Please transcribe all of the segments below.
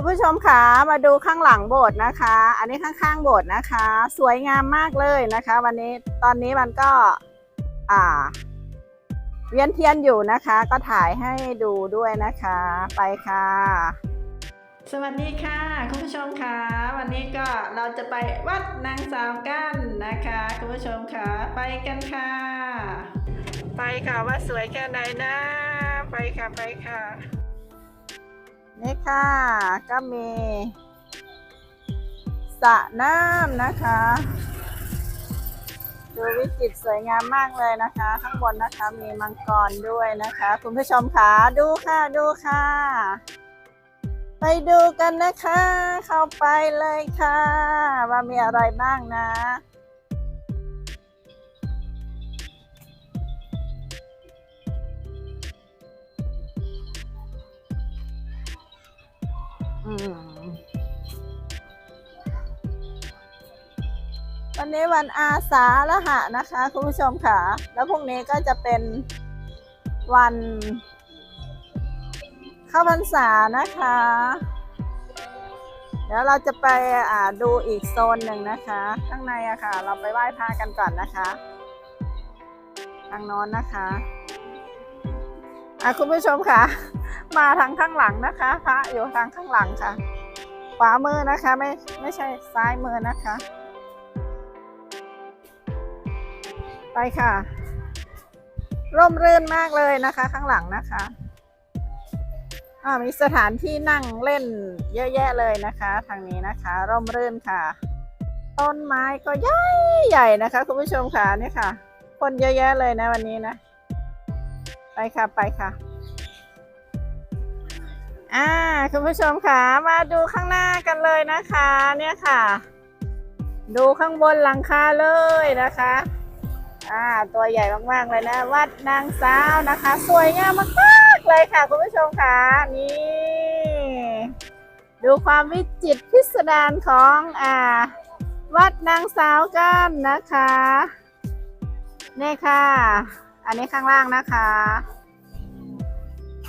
คุณผู้ชมคะมาดูข้างหลังโบสถ์นะคะ อันนี้ข้างๆโบสถ์นะคะ สวยงามมากเลยนะคะ วันนี้ตอนนี้มันก็อ่า เวียนเทียนอยู่นะคะ ก็ถ่ายให้ดูด้วยนะคะ ไปค่ะ สวัสดีค่ะคุณผู้ชมค่ะวันนี้ก็เราจะไปวัดนางสาวกันนะคะคุณผู้ชมค่ะไปกันค่ะ ไปค่ะว่าสวยแค่ไหนนะ ไปค่ะไปค่ะ นี่ค่ะ ก็มีสระน้ำนะคะ ดูวิจิตรสวยงามมากเลยนะคะ ข้างบนนะคะมีมังกรด้วยนะคะ คุณผู้ชมค่ะดูค่ะดูค่ะ ไปดูกันนะคะ เข้าไปเลยค่ะ ว่ามีอะไรบ้างนะ วันนี้วันอาสาฬหะนะคะ คุณผู้ชมค่ะ แล้วพรุ่งนี้ก็จะเป็นวันเข้าพรรษานะคะ เดี๋ยวเราจะไปอ่าดูอีกโซนหนึ่งนะคะ ข้างในอะค่ะ เราไปไหว้พระกันก่อนนะคะ ทางน้นนะคะอะคุณผู้ชมค่ะ มาทางข้างหลังนะคะพระอยู่ทางข้างหลังค่ะ ขวามือนะคะไม่ไม่ใช่ซ้ายมือนะคะ ไปค่ะ ร่มรื่นมากเลยนะคะ ข้างหลังนะคะอ่ามีสถานที่นั่งเล่นเยอะแยะเลยนะคะ ทางนี้นะคะ ร่มรื่นค่ะ ต้นไม้ก็ใหญ่ใหญ่นะคะคุณผู้ชมค่ะนี่ค่ะ คนเยอะแยะเลยนะวันนี้นะ ไปค่ะไปค่ะ อ่าคุณผู้ชมค่ะมาดูข้างหน้ากันเลยนะคะ เนี่ยค่ะ ดูข้างบนหลังคาเลยนะคะอ่าตัวใหญ่มากๆเลยนะ วัดนางสาวนะคะ สวยงามมากๆเลยค่ะ คุณผู้ชมค่ะนี่ดูความวิจิตรพิสดารของอ่า วัดนางสาวกันนะคะนี่ค่ะ อันนี้ข้างล่างนะคะ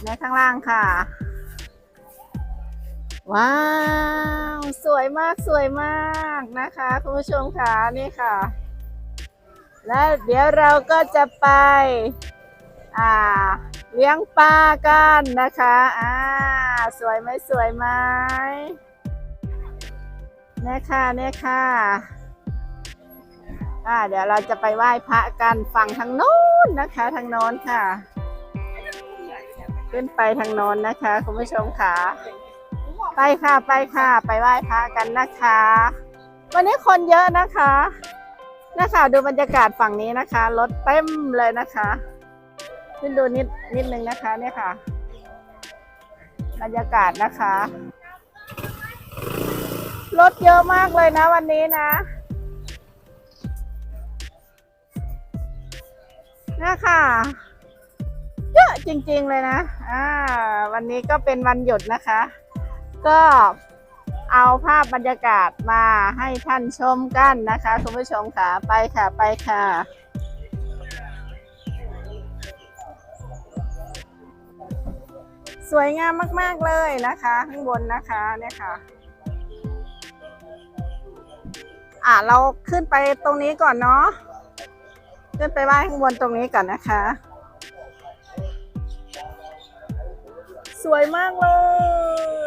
ในข้างล่างค่ะ ว้าว สวยมากสวยมากนะคะคุณผู้ชมคะนี่ค่ะ แล้วเดี๋ยวเราก็จะไป อ่า เลี้ยงปลากันนะคะอ่าสวยไหมสวยไหมเนี่ยค่ะเนี่ยค่ะอ่าเดี๋ยวเราจะไปไหว้พระกันฝั่งทางโน้นนะคะทางโน้นค่ะ ขึ้นไปทางโน้นนะคะคุณผู้ชมค่ะ ไปค่ะไปค่ะ ไปไหว้พระกันนะคะ วันนี้คนเยอะนะคะนะคะดูบรรยากาศฝั่งนี้นะคะรถเต็มเลยนะคะขึ้นดูนิดนิดนึงนะคะเนี่ยค่ะ บรรยากาศนะคะรถเยอะมากเลยนะวันนี้นะนี่ยค่ะเยอะจริงๆเลยนะ อ่า วันนี้ก็เป็นวันหยุดนะคะ ก็เอาภาพบรรยากาศมาให้ท่านชมกันนะคะคุณผู้ชมค่ะไปค่ะไปค่ะสวยงามมาก ๆ เลยนะคะ ข้างบนนะคะเนี่ยค่ะ อะเราขึ้นไปตรงนี้ก่อนเนาะขึ้นไปไหว้ข้างบนตรงนี้ก่อนนะคะ สวยมากเล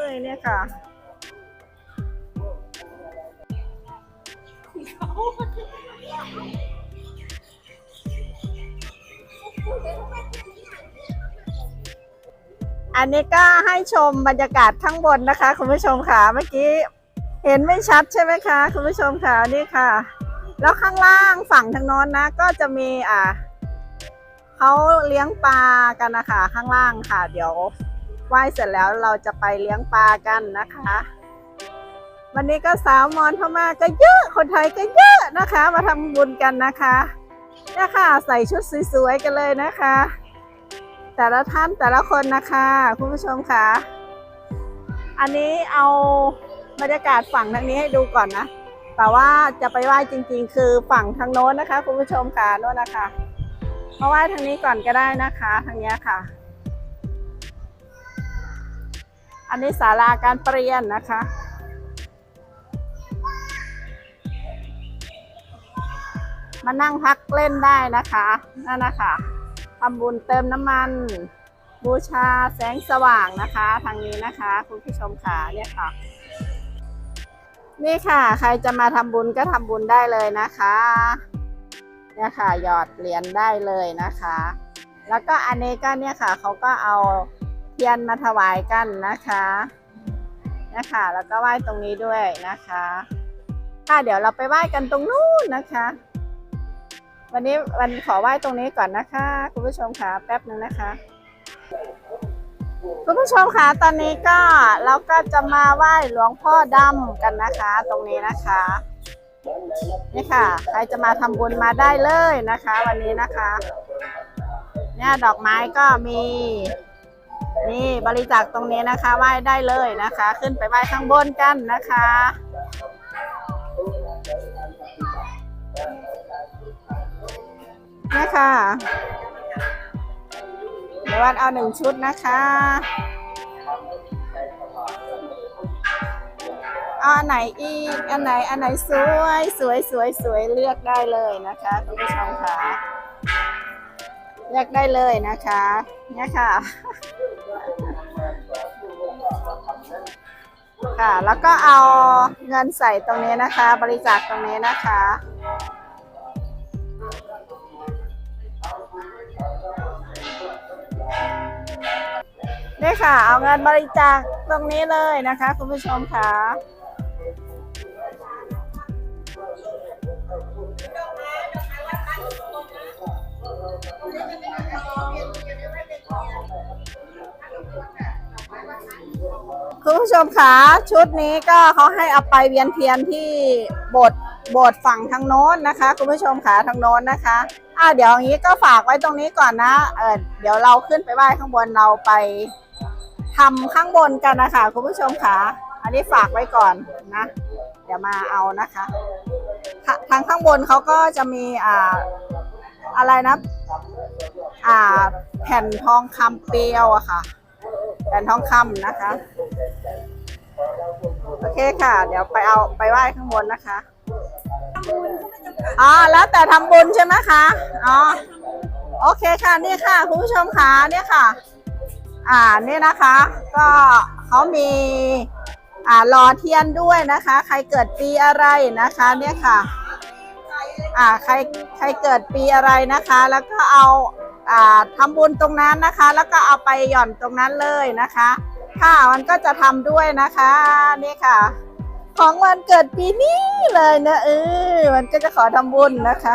ยเนี่ยค่ะอันนี้ก็ให้ชมบรรยากาศข้างบนนะคะ คุณผู้ชมค่ะเมื่อกี้เห็นไม่ชัดใช่ไหมคะคุณผู้ชมค่ะนี่ค่ะ แล้วข้างล่างฝั่งทางโน้นนะ ก็จะมีอ่าเขาเลี้ยงปลากันนะคะข้างล่างค่ะ เดี๋ยว ไหว้เสร็จแล้วเราจะไปเลี้ยงปลากันนะคะ วันนี้ก็สาวมอญพม่าก็เยอะคนไทยก็เยอะนะคะ มาทำบุญกันนะคะเนี่ยค่ะใส่ชุดสวยๆกันเลยนะคะ แต่ละท่านแต่ละคนนะคะคุณผู้ชมค่ะ อันนี้เอาบรรยากาศฝั่งทางนี้ให้ดูก่อนนะ แต่ว่าจะไปไหว้จริง ๆ คือฝั่งทางโน้นนะคะ คุณผู้ชมค่ะโน้นนะคะมาไหว้ทางนี้ก่อนก็ได้นะคะ ทางนี้ค่ะ อันนี้ศาลาการเปรียนนะคะ มานั่งพักเล่นได้นะคะนั่นนะคะทำบุญเติมน้ำมัน บูชาแสงสว่างนะคะ ทางนี้นะคะ คุณผู้ชมค่ะเนี่ยค่ะ นี่ค่ะ ใครจะมาทำบุญก็ทำบุญได้เลยนะคะเนี่ยค่ะหยอดเหรียญได้เลยนะคะ แล้วก็อันนี้ก็เนี่ยค่ะเขาก็เอา เทียนมาถวายกันนะคะนี่ค่ะแล้วก็ไหว้ตรงนี้ด้วยนะคะค่ะเดี๋ยวเราไปไหว้กันตรงนู้นนะคะ วันนี้วันขอไหว้ตรงนี้ก่อนนะคะ คุณผู้ชมค่ะแป๊บหนึ่งนะคะ คุณผู้ชมคะตอนนี้ก็เราก็จะมาไหว้หลวงพ่อดำกันนะคะ ตรงนี้นะคะนี่ค่ะ ใครจะมาทำบุญมาได้เลยนะคะ วันนี้นะคะ เนี่ยดอกไม้ก็มี นี่บริจาคตรงนี้นะคะไหว้ได้เลยนะคะ ขึ้นไปไหว้ข้างบนกันนะคะนี่ค่ะเดี๋ยววันเอาหนึ่งชุดนะคะเอาอันไหนอีก อันไหน อันไหนสวย สวย สวย สวย เลือกได้เลยนะคะคุณผู้ชมค่ะ เลือกได้เลยนะคะเนี่ยค่ะ ค่ะ แล้วก็เอาเงินใส่ตรงนี้นะคะ บริจาคตรงนี้นะคะ นี่ค่ะ เอาเงินบริจาคตรงนี้เลยนะคะ คุณผู้ชมค่ะ คุณผู้ชมคะชุดนี้ก็เขาให้เอาไปเวียนเทียนที่โบสถ์โบสถ์ฝั่งทางโน้นนะคะ คุณผู้ชมคะทางโน้นนะคะอ่าเดี๋ยวอย่างนี้ก็ฝากไว้ตรงนี้ก่อนนะเออเดี๋ยวเราขึ้นไปไหว้ข้างบนเราไปทำข้างบนกันนะคะคุณผู้ชมคะอันนี้ฝากไว้ก่อนนะเดี๋ยวมาเอานะคะ ทาทางข้างบนเขาก็จะมีอ่าอะไรนะ อ่าแผ่นทองคำเปลวอะค่ะ แผ่นทองคำนะคะ โอเคค่ะ เดี๋ยวไปเอาไปไหว้ข้างบนนะคะอ๋อแล้วแต่ทำบุญใช่ไหมคะอ๋อโอเคค่ะนี่ค่ะคุณผู้ชมคะเนี่ยค่ะ อ่านี่นะคะ ก็เขามีอ่ารอเทียนด้วยนะคะ ใครเกิดปีอะไรนะคะเนี่ยค่ะ อ่าใครใครเกิดปีอะไรนะคะ แล้วก็เอา อ่าทำบุญตรงนั้นนะคะ แล้วก็เอาไปหย่อนตรงนั้นเลยนะคะ ค่ะมันก็จะทำด้วยนะคะนี่ค่ะ ของวันเกิดปีนี้เลยนะเออมันก็จะขอทำบุญนะคะ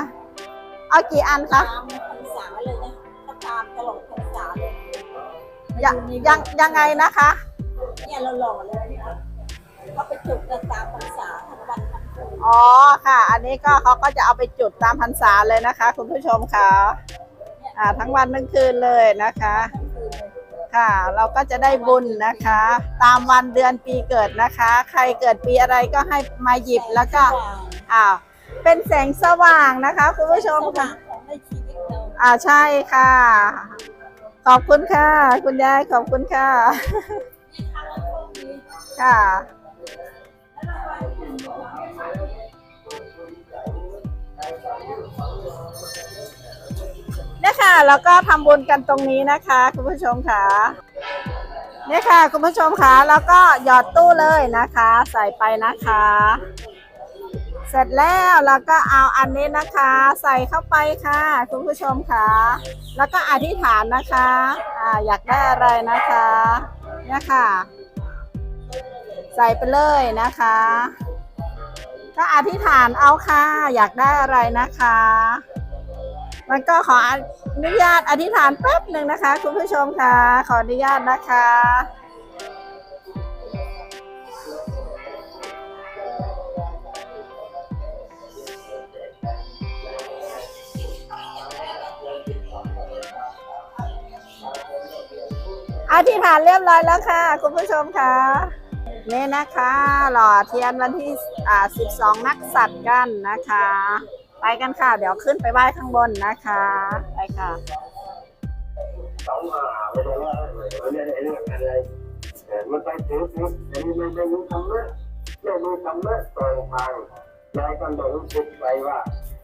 เอากี่อันคะตามพรรษาเลยนะก็ตามตลอดพรรษาเลยยังยังยังไงนะคะเนี่ยเราหล่อเลยเนี่ยก็ไปจุดกันตามพรรษาทั้งวันทั้งคืนอ๋อค่ะ อันนี้ก็เขาก็จะเอาไปจุดตามพรรษาเลยนะคะ คุณผู้ชมค่ะ อ่าทั้งวันทั้งคืนเลยนะคะทั้งคืนเลยค่ะเราก็จะได้บุญนะคะ ตามวันเดือนปีเกิดนะคะ ใครเกิดปีอะไรก็ให้มาหยิบแล้วก็สว่างอ่าเป็นแสงสว่างนะคะคุณผู้ชมสค่ะว่างของในชีวิตเราอ่าใช่ค่ะ ขอบคุณค่ะ คุณยายขอบคุณค่ะเนี่ยทางเราโชคดีค่ะ เนี่ยค่ะแล้วก็ทำบุญกันตรงนี้นะคะ คุณผู้ชมค่ะเนี่ยค่ะ คุณผู้ชมค่ะแล้วก็หยอดตู้เลยนะคะ ใส่ไปนะคะ เสร็จแล้วเราก็เอาอันนี้นะคะ ใส่เข้าไปค่ะ คุณผู้ชมค่ะแล้วก็อธิษฐานนะคะอ่าอยากได้อะไรนะคะเนี่ยค่ะ ใส่ไปเลยนะคะ ก็อธิษฐานเอาค่ะ อยากได้อะไรนะคะ มันก็ขออนุญาตอธิษฐานแป๊บหนึ่งนะคะ คุณผู้ชมค่ะ ขออนุญาตนะคะอธิษฐานเรียบร้อยแล้วค่ะ คุณผู้ชมค่ะนี่นะคะ หล่อเทียนวันที่อ่า12 นักสัตว์กันนะคะ กันค่ะ เดี๋ยวขึ้นไปไหว้ข้างบนนะคะ ไปค่ะ sống ở với nó này nó này nó này เออมันไปถือถืออันนี้ไม่ไม่รู้ธรรมะไม่รู้ธรรมะตรงทางยายก็เลยรู้สึกไปว่า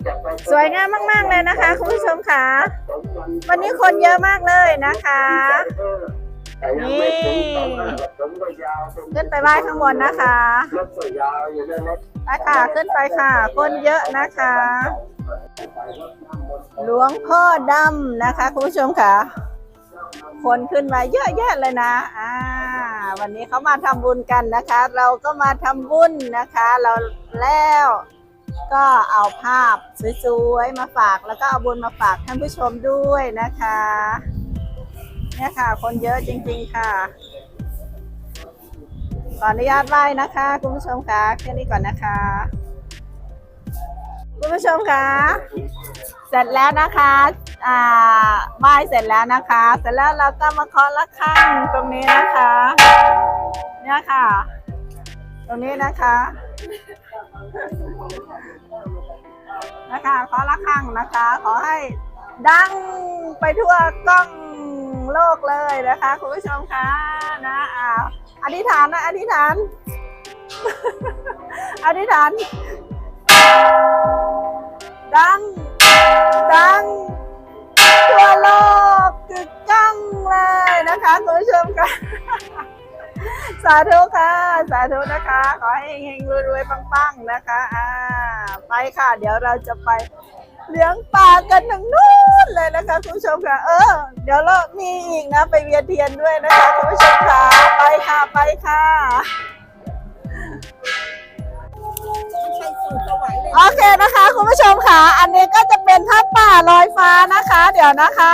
จะไปสวยงามมาก ๆ เลยนะคะ คุณผู้ชมค่ะ วันนี้คนเยอะมากเลยนะคะ แต่ยังไม่ถึงสองห้าผมก็ยาวขึ้นไปไหว้ข้างบนนะคะรถก็ยาวอยู่นั่นแหละไปค่ะขึ้นไปค่ะ คนเยอะนะคะ หลวงพ่อดำนะคะคุณผู้ชมค่ะ คนขึ้นมาเยอะแยะเลยนะอ่าวันนี้เขามาทำบุญกันนะคะ เราก็มาทำบุญนะคะ เราแล้วก็เอาภาพสวยๆมาฝากแล้วก็เอาบุญมาฝากท่านผู้ชมด้วยนะคะ เนี่ยค่ะ คนเยอะจริง ๆ ค่ะ ขออนุญาตไหว้นะคะ คุณผู้ชมคะแค่นี้ก่อนนะคะ คุณผู้ชมคะเสร็จแล้วนะคะ อ่าไหว้เสร็จแล้วนะคะ เสร็จแล้วเราก็มาเคาะระฆังตรงนี้นะคะ เนี่ยค่ะ ตรงนี้นะคะนะคะเคาะระฆังนะคะ ขอให้ดังไปทั่วกล้อง โลกเลยนะคะ คุณผู้ชมคะนะอ่าอธิษฐานนะอธิษฐาน อธิษฐาน ดัง ดัง ทั่วโลกกึกก้องเลยนะคะ คุณผู้ชมค่ะสาธุค่ะ สาธุนะคะ ขอให้เฮงๆรวยๆปังๆนะคะ อ่า ไปค่ะ เดี๋ยวเราจะไป เลี้ยงปลากันทั้งนู้นเลยนะคะคุณผู้ชมค่ะ เออ เดี๋ยวเรามีอีกนะ ไปเวียนเทียนด้วยนะคะคุณผู้ชมค่ะ ไปค่ะไปค่ะโอเคนะคะ คุณผู้ชมค่ะ อันนี้ก็จะเป็นผ้าป่าลอยฟ้านะคะ เดี๋ยวนะคะ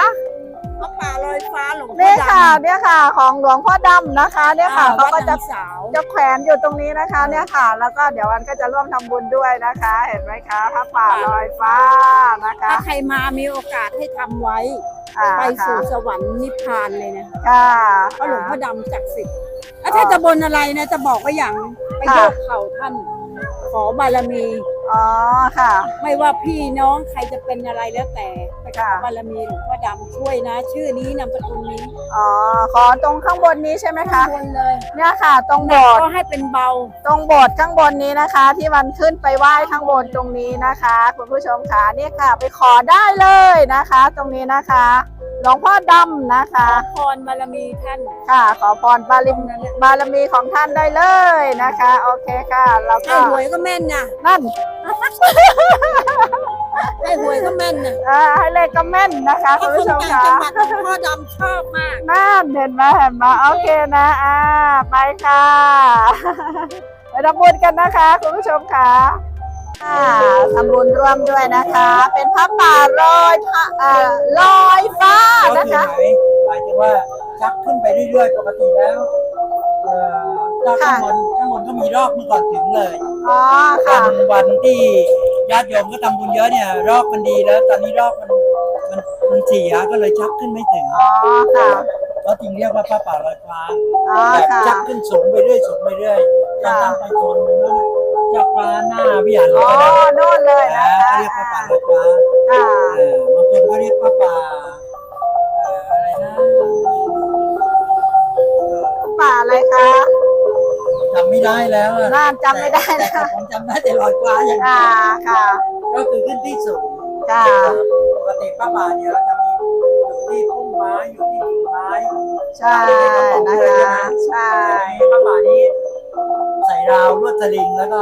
พระป่าลอยฟ้าหลวงพ่อนี่ดำค่ะเนี่ยค่ะ ของหลวงพ่อดำนะคะ เนี่ยค่ะอ่เขาก็จะวัดนงสาวจะแขวนอยู่ตรงนี้นะคะ เนี่ยค่ะ แล้วก็เดี๋ยววันก็จะร่วมทำบุญด้วยนะคะ เห็นไหมคะผ้าป่าลอยฟ้านะคะถ้าใครมามีโอกาสให้ทำไว้ อ่าไปค่ะสู่สวรรค์นิพพานเลยนะค่ะเพราะหลวงพ่อดำศักดิ์สิทธิ์แล้วถ้าจะบนอะไรนะจะบอกว่าอย่างไปโยกเข่าท่าน ขอบารมี อ๋อค่ะ ไม่ว่าพี่น้องใครจะเป็นอะไรแล้วแต่ ไปขอค่ะบารมีหลวงพ่อดำช่วยนะ ชื่อนี้นามสกุลนี้อ๋อ ขอตรงข้างบนนี้ใช่ไหมคะบนเลยเนี่ยค่ะ ตรงโบสถ์ ก็ให้เป็นเบา ตรงโบสถ์ข้างบนนี้นะคะ ที่วันขึ้นไปไหว้ข้างบนตรงนี้นะคะ คุณผู้ชมค่ะเนี่ยค่ะ ไปขอได้เลยนะคะ ตรงนี้นะคะหลวงพ่อดำนะคะ พรบารมีท่าน ค่ะ ขอพรบารมีบารมีของท่านได้เลยนะคะ โอเคค่ะเราให้ก็หวยก็แม่นนะนั่น ให้หวยก็แม่นนะอ่าให้เลขก็แม่นนะคะเพคุณราะคนผู้ชมต่างค่ะจังหวัดหลวงพ่อดำชอบมากนั่นเห็นไหมเห็นไหมโอเคนะอ่าไปค่ะไปทำบุญกันนะคะคุณผู้ชมค่ะอ่าทำบุญร่วมด้วยนะคะ เป็นพระป่าลอยพระอ่าลอยฟ้าก็นะคือคะหมายหมายถึงว่าชักขึ้นไปเรื่อยๆปกติแล้วเอ่อก็ข้างบนข้าง บนก็มีรอบเมื่อก่อนถึงเลยอ๋อวัค่ะนวันที่ญาติโยมก็ทำบุญเยอะเนี่ย รอบมันดีแล้ว ตอนนี้รอบมันมันมันเสียก็เลยชักขึ้นไม่ถึงอ๋อค่ะก็จึงเรียกว่าพระป่าลอยฟ้าอ๋อแบบค่ะชักขึ้นสูงไปเรื่อยสูงไปเรื่อยจนตั้งไปชนนั่นจากฟ้าหน้าวิหารหลวอ๋งอพ่อดำโน่นเลยนะนะคะเขาเรียกพระป่าลอยฟ้าค่ะเออบางคนก็เรียกพระป่าเอ่ออะไรนะ ป่าอะไรคะจำ ไม่ได้แล้วอะน่าจำไม่ได้แต่นะแต่คะผมจำได้แต่ลอยฟ้าอย่างเดีค่ะยวค่ะก็คือขึ้นที่สูงค่ะปกติพระป่าเนี่ยเราจะมีอยู่ที่พุ่มไม้อยู่ที่กิ่งไม้ใช่นะคะใช่พระป่านี้ใส่ราวลวดสลิงแล้วก็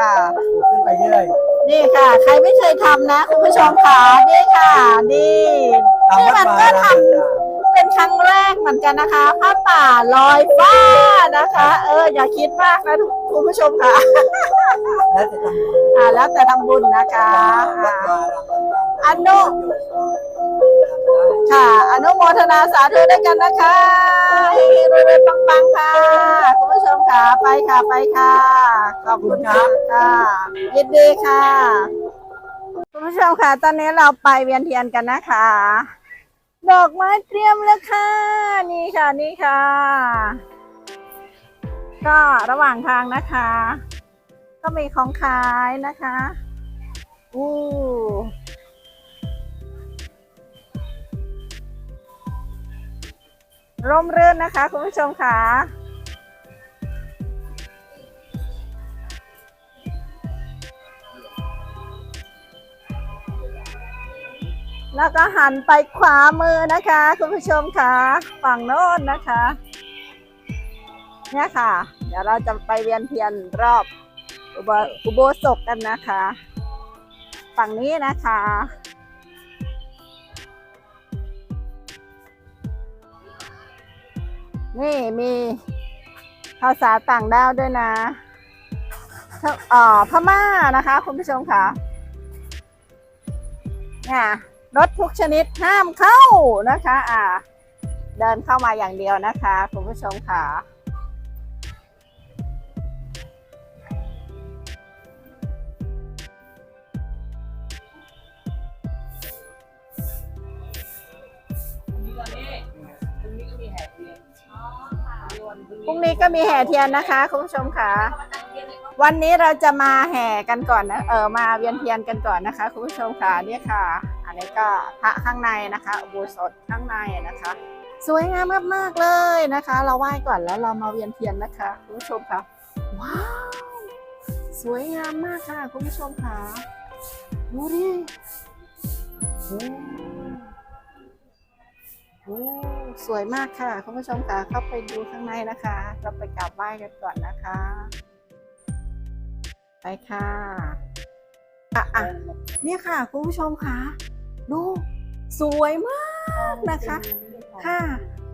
ค่ะปลูกขึ้นไปเรื่อยนี่ค่ะ ใครไม่เคยทำนะ คุณผู้ชมค่ะนี่ค่ะนี่ ตามนี่วัดมันวาก็อารามทำ เป็นครั้งแรกเหมือนกันนะคะผ้าป่าลอยฟ้านะคะ เออ อย่าคิดมากนะทุกคุณผู้ชมค่ะแล้วจะทำบุญอ่าแล้วแต่ทำบุญนะคะวัดอ่าวาอารามต่างๆอนุค่ะ อนุโมทนาสาธุด้วยกันนะคะเฮ้ยรวยๆปังๆค่ะ คุณผู้ชมค่ะ ไปค่ะไปค่ะ ขอบคุณค่ะค่ะยินดีค่ะ คุณผู้ชมค่ะ ตอนนี้เราไปเวียนเทียนกันนะคะ ดอกไม้เตรียมแล้วค่ะ นี่ค่ะนี่ค่ะ ก็ระหว่างทางนะคะ ก็มีของขายนะคะอู้ร่มรื่นนะคะ คุณผู้ชมค่ะ แล้วก็หันไปขวามือนะคะ คุณผู้ชมค่ะฝั่งโน้นนะคะ เนี่ยค่ะ เดี๋ยวเราจะไปเวียนเทียนรอบอุโบอโบสถกันนะคะ ฝั่งนี้นะคะนี่มีภาษาต่างดาวด้วยนะเอ่อพม่านะคะ คุณผู้ชมค่ะเนี่ย รถทุกชนิดห้ามเข้านะคะ อ่า เดินเข้ามาอย่างเดียวนะคะคุณผู้ชมค่ะพรุ่งนี้ก็มีแห่เทียนนะคะคุณผู้ชมค่ะ วันนี้เราจะมาแห่กันก่อนนะ เออมาเวียนเทียนกันก่อนนะคะคุณผู้ชมค่ะเนี่ยค่ะ อันนี้ก็พระข้างในนะคะอุโบสถข้างในนะคะ สวยงามมากๆเลยนะคะ เราไหว้ก่อนแล้วเรามาเวียนเทียนนะคะคุณผู้ชมค่ะว้าวสวยงามมากค่ะคุณผู้ชมค่ะดูดิโอ้โอ้สวยมากค่ะคุณผู้ชมค่ะเข้าไปดูข้างในนะคะ เราไปกราบไหว้กันก่อนนะคะ ไปค่ะอะอะเนี่ยค่ะคุณผู้ชมค่ะ ดูสวยมากนะคะค่ะ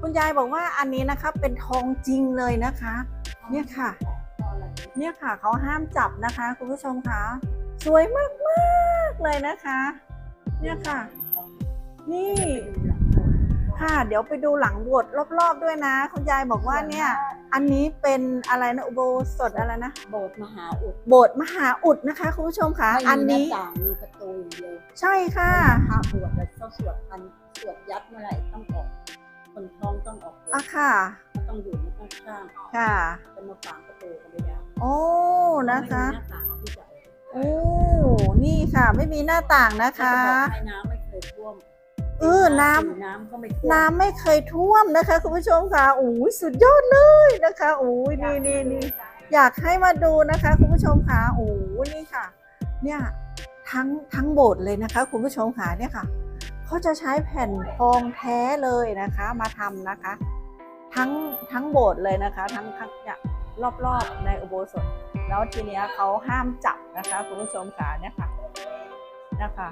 คุณยายบอกว่าอันนี้นะคะเป็นทองจริงเลยนะคะ เนี่ยค่ะ เนี่ยค่ะเขาห้ามจับนะคะ คุณผู้ชมค่ะสวยมากมากๆเลยนะคะ เนี่ยค่ะ นี่ ค่ะ เดี๋ยวไปดูหลังโบสถ์รอบๆด้วยนะ คุณยายบอกว่าเนี่ย อันนี้เป็นอะไรนะอุโบสถอะไรนะโบสถ์มหาอุดโบสถ์มหาอุดนะคะ คุณผู้ชมค่ะไม่อันมีหน้านี้ต่างมีประตูอย่างเดียวใช่ค่ะพระบวชแล้วต้องสวดพันสวดยัดเมื่อไหร่ต้องออกคนท้องต้องออกอะค่ะก็ต้องอยู่ในข้างข้างค่ะๆจะมาฝังประตูกันไม่ได้โอ้นะคะไม่มีหน้าต่างที่จะโอ้นี่ค่ะ ไม่มีหน้าต่างนะคะจะบอกให้น้ำไม่เคยท่วม เออน้ำน้ำก็ไม่ท่วมน้ำไม่เคยท่วมนะคะ คุณผู้ชมค่ะโอ้ยสุดยอดเลยนะคะโอ้ยนี่นี่นี่อยากให้มาดูนะคะ คุณผู้ชมค่ะโอ้ยนี่ค่ะ เนี่ยทั้งทั้งโบสถ์เลยนะคะ คุณผู้ชมค่ะเนี่ยค่ะเขาจะใช้แผ่นทองแท้เลยนะคะ มาทำนะคะ ทั้งทั้งโบสถ์เลยนะคะ ทั้งทั้งเนี่ยรอบๆในอุโบสถ แล้วทีเนี้ยเขาห้ามจับนะคะ คุณผู้ชมค่ะเนี่ยค่ะนะคะ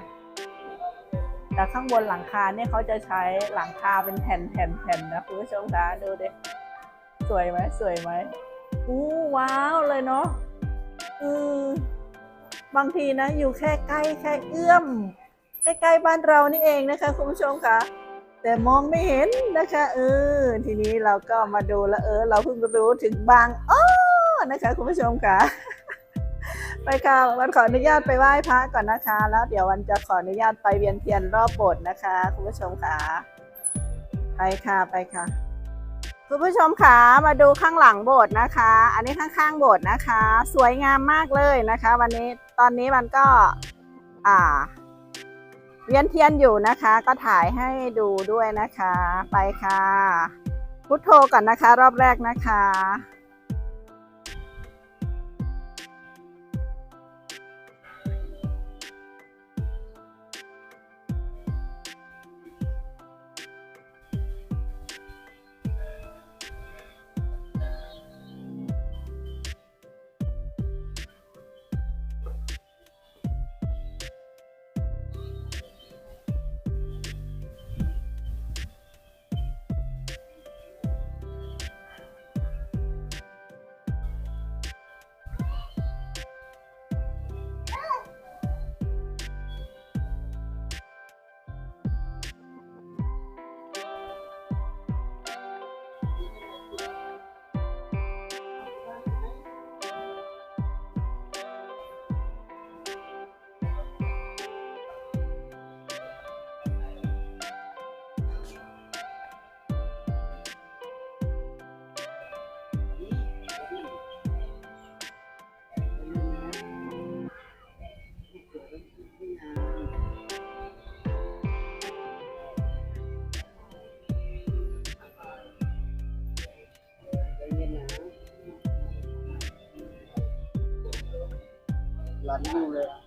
แต่ข้างบนหลังคาเนี่ยเขาจะใช้หลังคาเป็นแผ่นแผ่นแผ่นนะคุณผู้ชมคะดูดิสวยไหมสวยไหมอู้ว้าวเลยเนาะอือบางทีนะอยู่แค่ใกล้แค่เอื้อม ใกล้ๆบ้านเรานี่เองนะคะคุณผู้ชมคะแต่มองไม่เห็นนะคะเออทีนี้เราก็มาดูแล้วเออ เราเพิ่งรู้ถึงบางอ้อนะคะคุณผู้ชมค่ะ ไปค่ะวันขออนุญาตไปไหว้พระก่อนนะคะ แล้วเดี๋ยววันจะขออนุญาตไปเวียนเทียนรอบโบสถ์นะคะคุณผู้ชมค่ะไปค่ะไปค่ะ คุณผู้ชมค่ะมาดูข้างหลังโบสถ์นะคะ อันนี้ข้างๆโบสถ์นะคะ สวยงามมากเลยนะคะ วันนี้ตอนนี้มันก็อ่า เวียนเทียนอยู่นะคะ ก็ถ่ายให้ดูด้วยนะคะ ไปค่ะ พุทโธก่อนนะคะ รอบแรกนะคะ หลันอ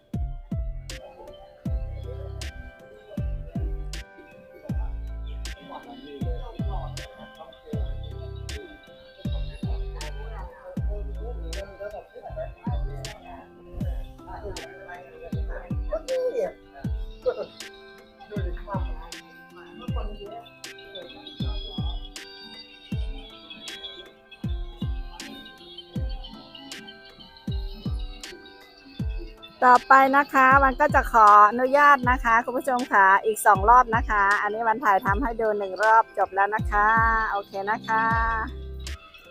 ต่อไปนะคะมันก็จะขออนุญาตนะคะคุณผู้ชมค่ะอีกสองรอบนะคะ อันนี้วันถ่ายทำให้ดูหนึ่งรอบจบแล้วนะคะโอเคนะคะ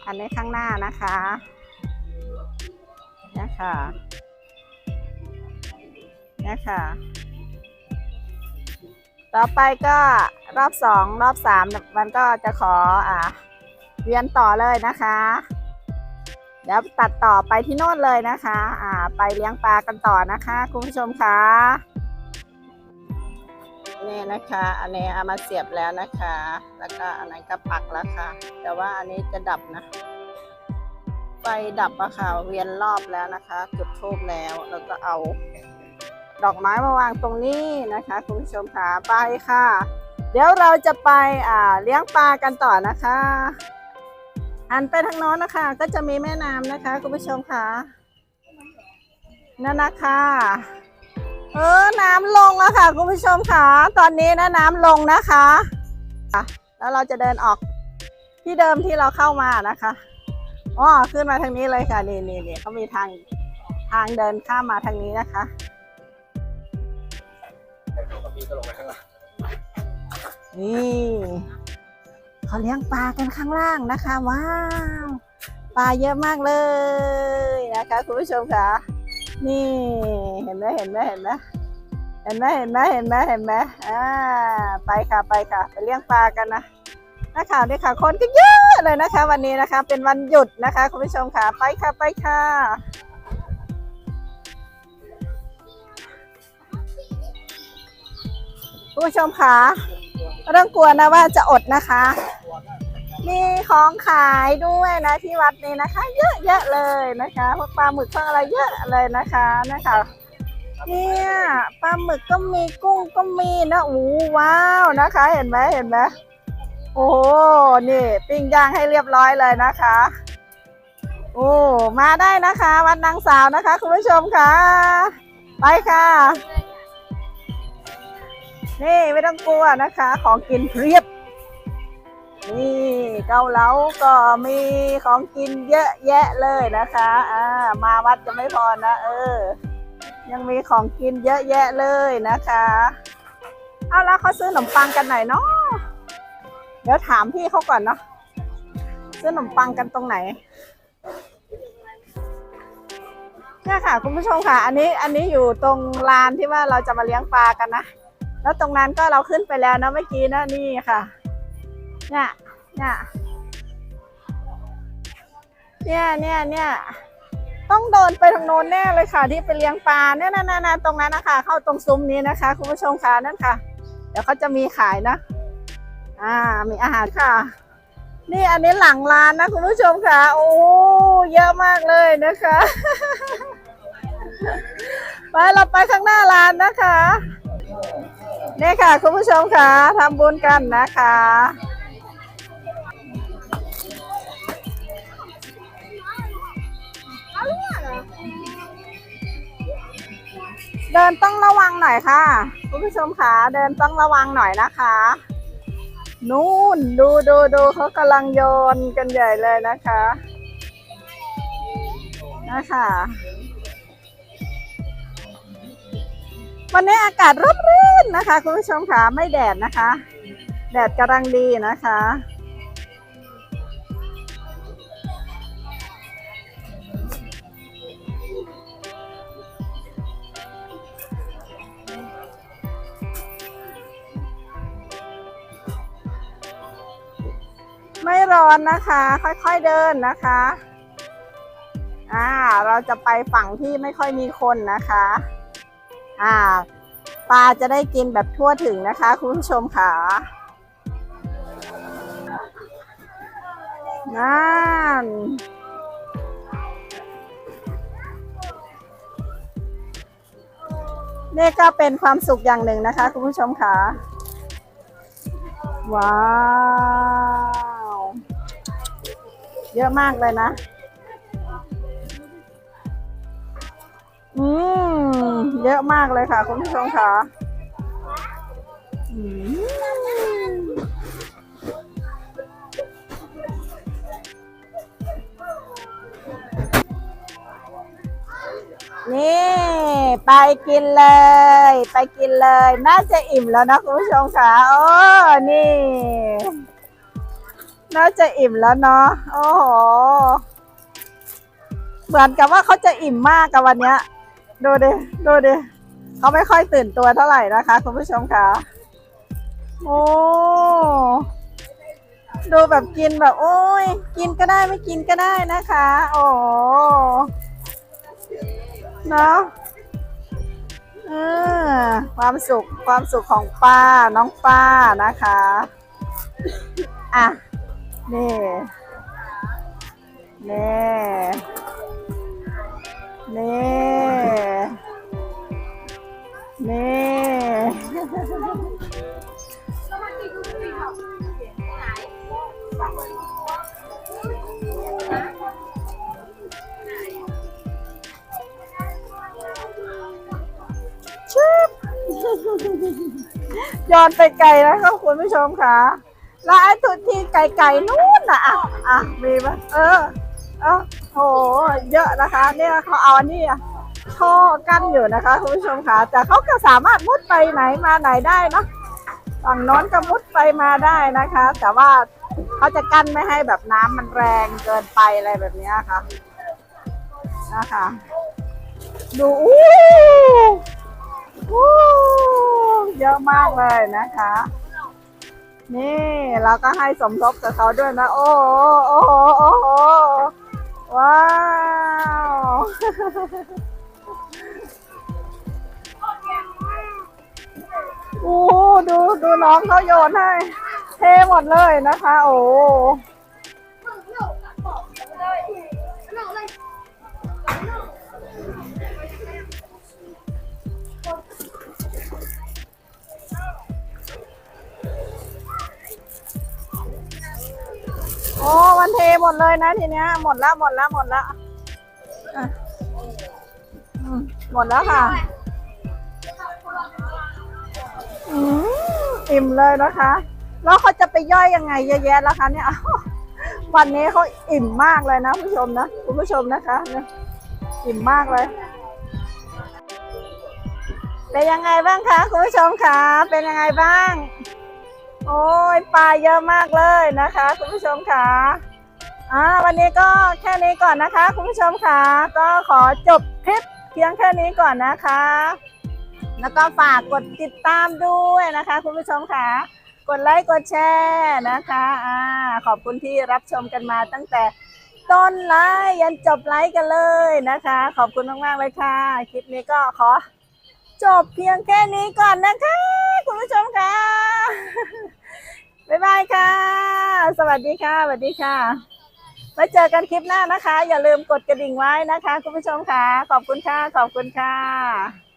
อันนี้ข้างหน้านะคะนี่ยค่ะนี่ยค่ะต่อไปก็รอบสองรอบสามมันก็จะขออ่าเวียนต่อเลยนะคะ เดี๋ยวตัดต่อไปที่โน่นเลยนะคะ อ่า ไปเลี้ยงปลากันต่อนะคะ คุณผู้ชมคะนี่นะคะ อันนี้เอามาเสียบแล้วนะคะ แล้วก็อันนั้นก็ปักแล้วค่ะ แต่ว่าอันนี้จะดับนะไฟดับอะค่ะ เวียนรอบแล้วนะคะ จุดทูบแล้ว แล้วก็เอา ดอกไม้มาวางตรงนี้นะคะ คุณผู้ชมค่ะไปค่ะ เดี๋ยวเราจะไปอ่าเลี้ยงปลากันต่อนะคะ หันไปทางโน้นนะคะ ก็จะมีแม่น้ำนะคะคุณผู้ชมค่ะนั่นนะคะเออน้ำลงแล้วค่ะคุณผู้ชมค่ะ ตอนนี้นะน้ำลงนะคะอะแล้วเราจะเดินออกที่เดิมที่เราเข้ามานะคะอ๋อขึ้นมาทางนี้เลยค่ะนี่นี่นี่เขามีทางทางเดินข้ามมาทางนี้นะคะนี่ เขาเลี้ยงปลากันข้างล่างนะคะ ว้าว ปลาเยอะมากเลยนะคะคุณผู้ชมค่ะ นี่เห็นไหมเห็นไหมเห็นไหมเห็นไหมเห็นไหมเห็นไหมเห็นไหมอ่าไปค่ะไปค่ะ ไปเลี้ยงปลากันนะนะคะนี่ค่ะคนก็เยอะเลยนะคะ วันนี้นะคะ เป็นวันหยุดนะคะคุณผู้ชมค่ะไปค่ะไปค่ะคุณผู้ชมค่ะ ไม่ต้องกลัวนะว่าจะอดนะคะ มีของขายด้วยนะที่วัดนี้นะคะ เยอะแยะเลยนะคะพวกปลาหมึกพวกอะไรเยอะเลยนะคะนะคะเนี่ยปลาหมึกก็มีกุ้งก็มีนะโอ้ว้าวนะคะ เห็นไหมเห็นไหมโอ้โหนี่ปิ้งย่างให้เรียบร้อยเลยนะคะ โอ้มาได้นะคะ วัดนางสาวนะคะ คุณผู้ชมค่ะ ไปค่ะ นี่ไม่ต้องกลัวนะคะ ของกินเพียบ นี่เกาเหลาก็มีของกินเยอะแยะเลยนะคะอ่ามาวัดจะไม่พอนะ เออ ยังมีของกินเยอะแยะเลยนะคะ เอาล้วเขาซื้อขนมปังกันไหนเนาะเดี๋ยวถามพี่เขาก่อนเนาะซื้อขนมปังกันตรงไหนเนี่ยค่ะคุณผู้ชมค่ะ อันนี้อันนี้อยู่ตรงลานที่ว่าเราจะมาเลี้ยงปลากันนะ แล้วตรงนั้นก็เราขึ้นไปแล้วนะเมื่อกี้นะนี่ค่ะเนี่ยเนี่ยเนี่ยเนี่ยเนี่ยต้องเดินไปทางโน้นแน่เลยค่ะ ที่ไปเลี้ยงปลาเนี่ยนะนะนะตรงนั้นนะคะ เข้าตรงซุ้มนี้นะคะ คุณผู้ชมค่ะนั่นค่ะ เดี๋ยวเขาจะมีขายนะ อ่า มีอาหารค่ะ นี่อันนี้หลังร้านนะคุณผู้ชมค่ะ โอ้เยอะมากเลยนะคะไปเราไปข้างหน้าร้านนะคะ นี่ค่ะ คุณผู้ชมค่ะทำบุญกันนะคะเดินต้องระวังหน่อยค่ะ คุณผู้ชมค่ะเดินต้องระวังหน่อยนะคะ นู่นดูดูดูเขากำลังโยนกันใหญ่เลยนะคะนะคะวันนี้อากาศร่มรื่ นนะคะ คุณผู้ชมค่ะไม่แดดนะคะ แดดกำลังดีนะคะ ไม่ร้อนนะคะ ค่อยๆเดินนะคะอ่าเราจะไปฝั่งที่ไม่ค่อยมีคนนะคะ อ่า ปลาจะได้กินแบบทั่วถึงนะคะ คุณผู้ชมค่ะนั่นนี่ก็เป็นความสุขอย่างหนึ่งนะคะ คุณผู้ชมค่ะ ว้าว เยอะมากเลยนะ อืม เยอะมากเลยค่ะ คุณผู้ชมค่ะนี่ ไปกินเลย ไปกินเลย น่าจะอิ่มแล้วนะคุณผู้ชมค่ะโอ้นี่ น่าจะอิ่มแล้วเนาะโอ้โหเหมือนกับว่าเขาจะอิ่มมากกับวันเนี้ย ดูดิ ดูดิ เขาไม่ค่อยตื่นตัวเท่าไหร่นะคะคุณผู้ชมค่ะโอ้ ดูแบบกินแบบโอ้ย กินก็ได้ไม่กินก็ได้นะคะ โอ้เนาะเออความสุขความสุขของป้าน้องป้านะคะ อะ นี่ นี่ นี่นี่ชึบย้อนไปไกลแล้วค่ะคุณผู้ชมค่ะ แล้วไอ้ทุกที่ไกลๆนู้นน่ะ อะ อะ มีปะเออ เออโห เยอะนะคะ เนี่ยเขาเอาอันนี้อะท่อกั้นอยู่นะคะคุณผู้ชมค่ะ แต่เขาก็สามารถมุดไปไหนมาไหนได้เนอะฝั่งน้นก็มุดไปมาได้นะคะ แต่ว่าเขาจะกั้นไม่ให้แบบน้ำมันแรงเกินไปอะไรแบบนี้ค่ะนะคะ ดูอู้เยอะมากเลยนะคะ นี่เราก็ให้สมทบกับเขาด้วยนะ โอ้โหโอ้โหโอ้โห ว้าว โอ้ ดูดูน้องเขาโยนให้ เทหมดเลยนะคะ โอ้ อ้มันเทหมดเลยนะทีเนี้ย หมดแล้วหมดแล้วหมดแล้วอะอืมหมดแล้วค่ะอืมอิ่มเลยนะคะ แล้วเขาจะไปย่อยยังไงเยอะแยะแล้วคะเนี่ยอ้าววันนี้เขาอิ่มมากเลยนะผู้ชมนะคุณผู้ชมนะคะเนี่ยอิ่มมากเลย เป็นยังไงบ้างคะคุณผู้ชมคะเป็นยังไงบ้าง โอ้ยปลาเยอะมากเลยนะคะ คุณผู้ชมคะอ่าวันนี้ก็แค่นี้ก่อนนะคะ คุณผู้ชมคะก็ขอจบคลิปเพียงแค่นี้ก่อนนะคะ แล้วก็ฝากกดติดตามด้วยนะคะ คุณผู้ชมค่ะ กดไลค์กดแชร์นะคะอ่าขอบคุณที่รับชมกันมาตั้งแต่ต้นไลฟ์ยันจบไลฟ์กันเลยนะคะ ขอบคุณมากๆเลยค่ะ คลิปนี้ก็ขอจบเพียงแค่นี้ก่อนนะคะ คุณผู้ชมค่ะ บ๊ายบายค่ะ สวัสดีค่ะ สวัสดีค่ะ ไว้เจอกันคลิปหน้านะคะ อย่าลืมกดกระดิ่งไว้นะคะ คุณผู้ชมค่ะ ขอบคุณค่ะ ขอบคุณค่ะ